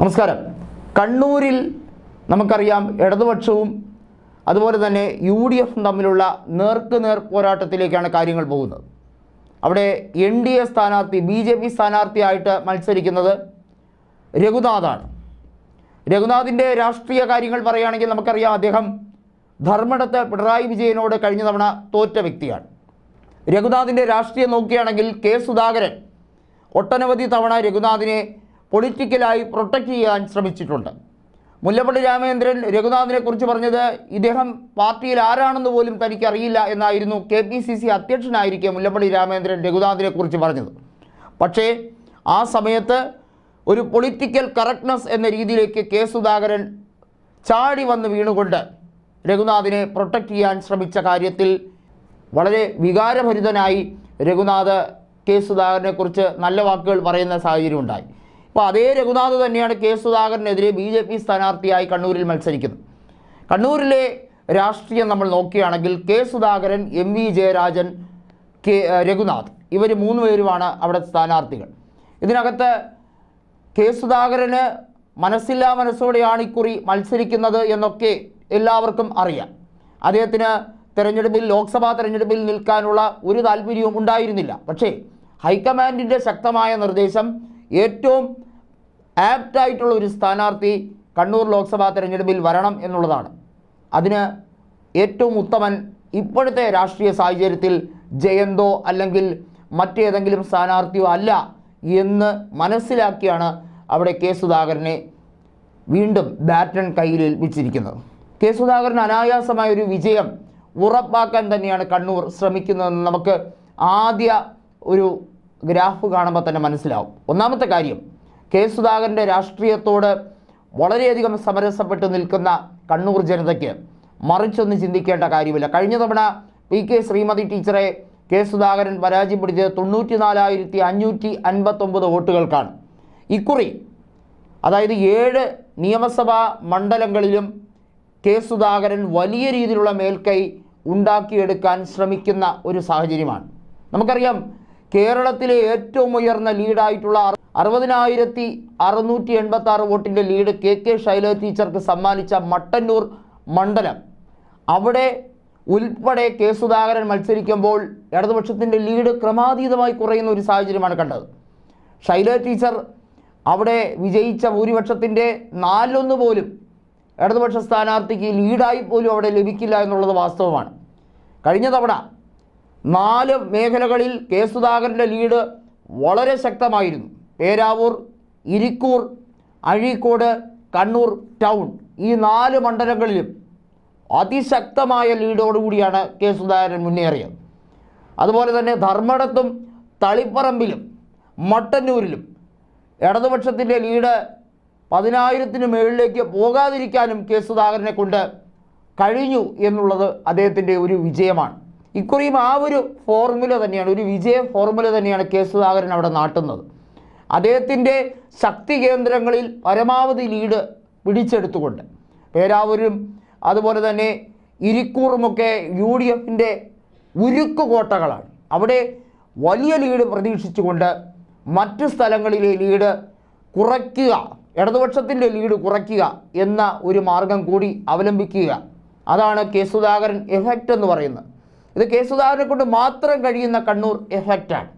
നമസ്കാരം. കണ്ണൂരിൽ നമുക്കറിയാം ഇടതുപക്ഷവും അതുപോലെ തന്നെ യു ഡി എഫും തമ്മിലുള്ള നേർക്ക് നേർ പോരാട്ടത്തിലേക്കാണ് കാര്യങ്ങൾ പോകുന്നത്. അവിടെ എൻ ഡി എ സ്ഥാനാർത്ഥി ബി ജെ പി സ്ഥാനാർത്ഥിയായിട്ട് മത്സരിക്കുന്നത് രഘുനാഥാണ്. രഘുനാഥിന്റെ രാഷ്ട്രീയ കാര്യങ്ങൾ പറയുകയാണെങ്കിൽ നമുക്കറിയാം അദ്ദേഹം ധർമ്മടത്ത് പിണറായി വിജയനോട് കഴിഞ്ഞ തവണ തോറ്റ വ്യക്തിയാണ്. രഘുനാഥിന്റെ രാഷ്ട്രീയം നോക്കുകയാണെങ്കിൽ കെ സുധാകരൻ ഒട്ടനവധി തവണ രഘുനാഥിനെ പൊളിറ്റിക്കലായി പ്രൊട്ടക്റ്റ് ചെയ്യാൻ ശ്രമിച്ചിട്ടുണ്ട്. മുല്ലപ്പള്ളി രാമചന്ദ്രൻ രഘുനാഥിനെ കുറിച്ച് പറഞ്ഞത് ഇദ്ദേഹം പാർട്ടിയിൽ ആരാണെന്ന് പോലും തനിക്കറിയില്ല എന്നായിരുന്നു കെ പി സി സി അധ്യക്ഷനായിരിക്കെ മുല്ലപ്പള്ളി രാമചന്ദ്രൻ രഘുനാഥിനെ കുറിച്ച് പറഞ്ഞത്. പക്ഷേ ആ സമയത്ത് ഒരു പൊളിറ്റിക്കൽ കറക്റ്റ്നസ് എന്ന രീതിയിലേക്ക് കെ സുധാകരൻ ചാടി വന്ന് വീണുകൊണ്ട് രഘുനാഥിനെ പ്രൊട്ടക്റ്റ് ചെയ്യാൻ ശ്രമിച്ച കാര്യത്തിൽ വളരെ വികാരഭരിതനായി രഘുനാഥ് കെ സുധാകരനെക്കുറിച്ച് നല്ല വാക്കുകൾ പറയുന്ന സാഹചര്യം ഉണ്ടായി അപ്പോൾ അതേ രഘുനാഥ് തന്നെയാണ് കെ സുധാകരനെതിരെ ബി ജെ പി സ്ഥാനാർത്ഥിയായി കണ്ണൂരിൽ മത്സരിക്കുന്നത്. കണ്ണൂരിലെ രാഷ്ട്രീയം നമ്മൾ നോക്കുകയാണെങ്കിൽ K Sudhakaran M V Jayarajan K Raghunath ഇവർ മൂന്ന് പേരുമാണ് അവിടെ സ്ഥാനാർത്ഥികൾ. ഇതിനകത്ത് കെ സുധാകരന് മനസ്സില്ലാ മനസ്സോടെയാണ് ഇക്കുറി മത്സരിക്കുന്നത് എന്നൊക്കെ എല്ലാവർക്കും അറിയാം. അദ്ദേഹത്തിന് തെരഞ്ഞെടുപ്പിൽ ലോക്സഭാ തെരഞ്ഞെടുപ്പിൽ നിൽക്കാനുള്ള ഒരു താല്പര്യവും ഉണ്ടായിരുന്നില്ല. പക്ഷേ ഹൈക്കമാൻഡിന്റെ ശക്തമായ നിർദ്ദേശം ഏറ്റവും ആപ്റ്റായിട്ടുള്ള ഒരു സ്ഥാനാർത്ഥി കണ്ണൂർ ലോക്സഭാ തെരഞ്ഞെടുപ്പിൽ വരണം എന്നുള്ളതാണ്. അതിന് ഏറ്റവും ഉത്തമൻ ഇപ്പോഴത്തെ രാഷ്ട്രീയ സാഹചര്യത്തിൽ ജയന്തോ അല്ലെങ്കിൽ മറ്റേതെങ്കിലും സ്ഥാനാർത്ഥിയോ അല്ല എന്ന് മനസ്സിലാക്കിയാണ് അവിടെ കെ സുധാകരനെ വീണ്ടും ബാറ്റൺ കയ്യിൽ ഏൽപ്പിച്ചിരിക്കുന്നത്. കെ സുധാകരൻ അനായാസമായ ഒരു വിജയം ഉറപ്പാക്കാൻ തന്നെയാണ് കണ്ണൂർ ശ്രമിക്കുന്നതെന്ന് നമുക്ക് ആദ്യ ഒരു ഗ്രാഫ് കാണുമ്പോൾ തന്നെ മനസ്സിലാവും. ഒന്നാമത്തെ കാര്യം കെ സുധാകരന്റെ രാഷ്ട്രീയത്തോട് വളരെയധികം സമരസപ്പെട്ട് നിൽക്കുന്ന കണ്ണൂർ ജനതയ്ക്ക് മറിച്ചൊന്ന് ചിന്തിക്കേണ്ട കാര്യമില്ല. കഴിഞ്ഞ തവണ പി കെ ശ്രീമതി ടീച്ചറെ കെ സുധാകരൻ പരാജയപ്പെടുത്തിയത് തൊണ്ണൂറ്റി നാലായിരത്തി അഞ്ഞൂറ്റി അൻപത്തൊമ്പത് വോട്ടുകൾക്കാണ്. ഇക്കുറി അതായത് ഏഴ് നിയമസഭാ മണ്ഡലങ്ങളിലും കെ സുധാകരൻ വലിയ രീതിയിലുള്ള മേൽക്കൈ ഉണ്ടാക്കിയെടുക്കാൻ ശ്രമിക്കുന്ന ഒരു സാഹചര്യമാണ്. നമുക്കറിയാം കേരളത്തിലെ ഏറ്റവും ഉയർന്ന ലീഡായിട്ടുള്ള അറുപതിനായിരത്തി അറുന്നൂറ്റി എൺപത്തി ആറ് വോട്ടിന്റെ ലീഡ് കെ കെ ശൈലജ ടീച്ചർക്ക് സമ്മാനിച്ച മട്ടന്നൂർ മണ്ഡലം. അവിടെ ഉൾപ്പെടെ കെ സുധാകരൻ മത്സരിക്കുമ്പോൾ ഇടതുപക്ഷത്തിന്റെ ലീഡ് ക്രമാതീതമായി കുറയുന്ന ഒരു സാഹചര്യമാണ് കണ്ടത്. ശൈല ടീച്ചർ അവിടെ വിജയിച്ച ഭൂരിപക്ഷത്തിന്റെ നാലൊന്ന് പോലും ഇടതുപക്ഷ സ്ഥാനാർത്ഥിക്ക് ലീഡായി പോലും അവിടെ ലഭിക്കില്ല എന്നുള്ളത് വാസ്തവമാണ്. കഴിഞ്ഞ തവണ നാല് മേഖലകളിൽ കെ സുധാകരന്റെ ലീഡ് വളരെ ശക്തമായിരുന്നു. പേരാവൂർ ഇരിക്കൂർ അഴീക്കോട് കണ്ണൂർ ടൗൺ ഈ നാല് മണ്ഡലങ്ങളിലും അതിശക്തമായ ലീഡോടുകൂടിയാണ് കെ സുധാകരൻ മുന്നേറിയത്. അതുപോലെ തന്നെ ധർമ്മടത്തും തളിപ്പറമ്പിലും മട്ടന്നൂരിലും ഇടതുപക്ഷത്തിന്റെ ലീഡ് പതിനായിരത്തിന് മുകളിലേക്ക് പോകാതിരിക്കാനും കെ സുധാകരനെ കൊണ്ട് കഴിഞ്ഞു എന്നുള്ളത് അദ്ദേഹത്തിന്റെ ഒരു വിജയമാണ്. ഇക്കുറിയും ആ ഒരു ഫോർമുല തന്നെയാണ് ഒരു വിജയ ഫോർമുല തന്നെയാണ് കെ സുധാകരൻ അവിടെ നാട്ടുന്നത്. അദ്ദേഹത്തിന്റെ ശക്തി കേന്ദ്രങ്ങളിൽ പരമാവധി ലീഡ് പിടിച്ചെടുത്തുകൊണ്ട് പേരാവൂരും അതുപോലെ തന്നെ ഇരിക്കൂറുമൊക്കെ യു ഡി എഫിന്റെ ഉരുക്ക് കോട്ടകളാണ്. അവിടെ വലിയ ലീഡ് പ്രതീക്ഷിച്ചുകൊണ്ട് മറ്റ് സ്ഥലങ്ങളിലെ ലീഡ് കുറയ്ക്കുക ഇടതുപക്ഷത്തിന്റെ ലീഡ് കുറയ്ക്കുക എന്ന ഒരു മാർഗം കൂടി അവലംബിക്കുക. അതാണ് കെ സുധാകരൻ എഫക്റ്റ് എന്ന് പറയുന്നത്. ഇത് കെ സുധാകരനെ കൊണ്ട് മാത്രം കഴിയുന്ന കണ്ണൂർ എഫക്റ്റാണ്